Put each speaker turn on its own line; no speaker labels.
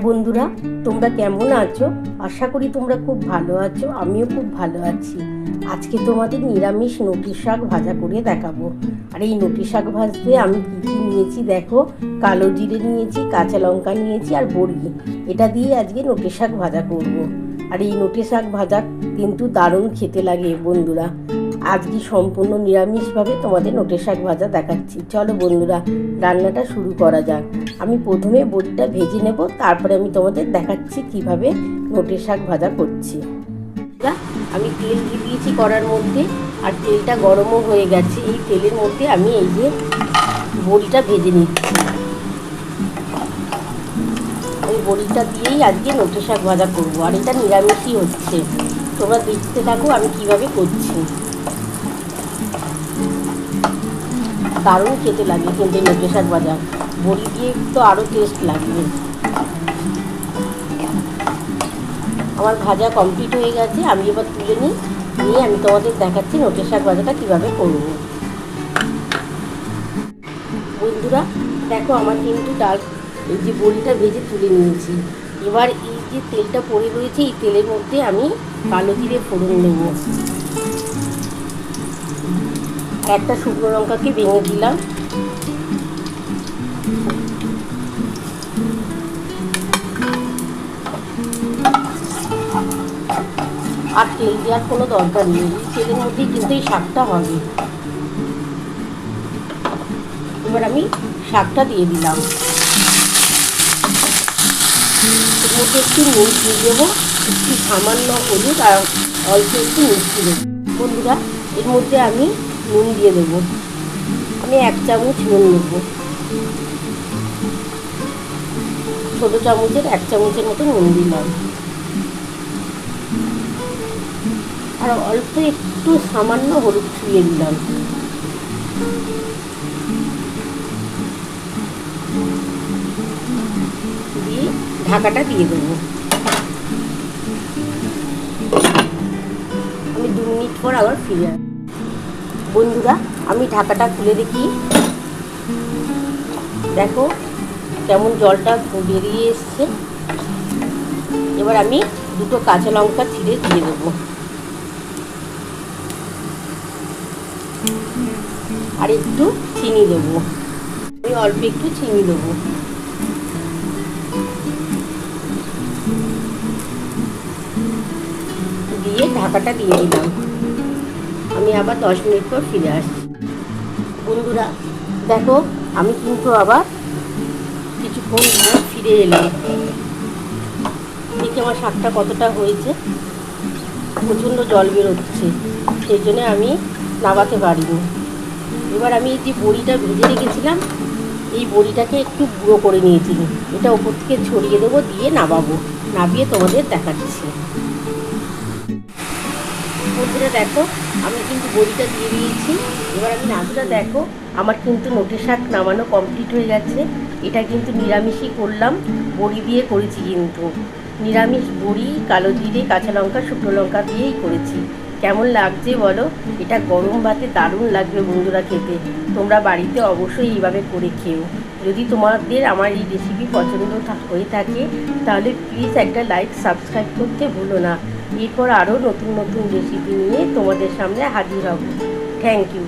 বন্ধুরা, তোমরা কেমন আছো? আশা করি তোমরা খুব ভালো আছো, আমিও খুব ভালো আছি। আজকে তোমাদের নিরামিষ নটি শাক ভাজা করে দেখাবো। আর এই নটি শাক ভাজতে আমি কী কী নিয়েছি দেখো? কালো জিরে নিয়েছি, কাঁচা লঙ্কা নিয়েছি আর বড়ি। এটা দিয়ে আজকে নটি শাক ভাজা করব। আর এই নটি শাক ভাজা কিন্তু দারুণ খেতে লাগে বন্ধুরা। আজকে সম্পূর্ণ নিরামিষভাবে তোমাদের নোটে শাক ভাজা দেখাচ্ছি। চলো বন্ধুরা, রান্নাটা শুরু করা যাক। আমি প্রথমে বড়িটা ভেজে নেব, তারপরে আমি তোমাদের দেখাচ্ছি কীভাবে নোটে শাক ভাজা করছি। আমি তেল দিয়ে দিয়েছি কড়ার মধ্যে, আর তেলটা গরমও হয়ে গেছে। এই তেলের মধ্যে আমি এই যে বড়িটা ভেজে নিচ্ছি। ওই বড়িটা দিয়েই আজকে নোটে শাক ভাজা করব, আর এটা নিরামিষই হচ্ছে। তোমরা দেখতে থাকো আমি কীভাবে করছি। দারুণ খেতে লাগে কিন্তু এই শাক ভাজা বড়ি দিয়ে তো আরও টেস্ট লাগবে। আমার ভাজা কমপ্লিট হয়ে গেছে, আমি এবার তুলে নিই। নিয়ে আমি তোমাদের দেখাচ্ছি নোটে শাক ভাজাটা কীভাবে করব। বন্ধুরা, দেখো আমার কিন্তু ডাল, এই যে বড়িটা ভেজে তুলে নিয়েছি। এবার এই যে তেলটা পড়ে রয়েছে, এই তেলের মধ্যে আমি কালো জিরে ফোড়ন নেব একটা শুকনো লঙ্কাকে ভেঙে দিলাম। আর তেল দেওয়ার কোনো দরকার নেই তেলের মধ্যেই কিন্তু এই শাকটা হবে। এবার আমি শাকটা দিয়ে দিলাম। এর মধ্যে একটু নুন দিয়ে দেবো, একটু সামান্য হলুদ আর অল্প একটু মিষ্টি দেবো। বন্ধুরা, এর মধ্যে আমি নুন দিয়ে দেবো। আমি এক চামচ নুন নেব। ছোটো চামচের এক চামচের মতো নুন দিলাম। আর অল্প একটু সামান্য হলুদ ছুঁয়ে দিলাম। দিয়ে ঢাকাটা দিয়ে দেবো। আমি দু মিনিট পর আবার ফিরে আসব বন্ধুরা, আমি ঢাকাটা খুলে দেখি। দেখো কেমন জলটা বেরিয়ে এসছে। এবার আমি দুটো কাঁচা লঙ্কা ছিঁড়ে দিয়ে দেবো। আর একটু চিনি দেবো। আমি অল্প একটু চিনি দেবো। দিয়ে ঢাকাটা দিয়ে দিলাম। আমি আবার দশ মিনিট পর ফিরে আসছি। বন্ধুরা, দেখো, আমি কিন্তু আবার কিছুক্ষণ ফিরে এলাম। দেখি আমার শাকটা কতটা হয়েছে। প্রচণ্ড জল বেরোচ্ছে। সেই জন্য আমি নামাতে পারিনি। এবার আমি যে বড়িটা ভেজে রেখেছিলাম, এই বড়িটাকে একটু গুঁড়ো করে নিয়েছি এটা ওপর থেকে ছড়িয়ে দেবো, দিয়ে নামাবো। নামিয়ে তোমাদের দেখাচ্ছি। বন্ধুরা, দেখো আমি কিন্তু বড়িটা দিয়ে দিয়েছি। এবার আমি নাচটা দেখো। আমার কিন্তু নোটে শাক নামানো কমপ্লিট হয়ে গেছে। এটা কিন্তু নিরামিষই করলাম। বড়ি দিয়ে করেছি কিন্তু। নিরামিষ বড়ি, কালো জিরে, কাঁচা লঙ্কা, শুকনো লঙ্কা দিয়েই করেছি। কেমন লাগছে বলো? এটা গরম ভাতে দারুণ লাগবে বন্ধুরা খেতে। তোমরা বাড়িতে অবশ্যই এইভাবে করে খেও। যদি তোমাদের আমার এই রেসিপি পছন্দ হয়ে থাকে, তাহলে প্লিজ একটা লাইক সাবস্ক্রাইব করতে ভুলো না। এরপর আরও নতুন নতুন রেসিপি নিয়ে তোমাদের সামনে হাজির হব। Thank you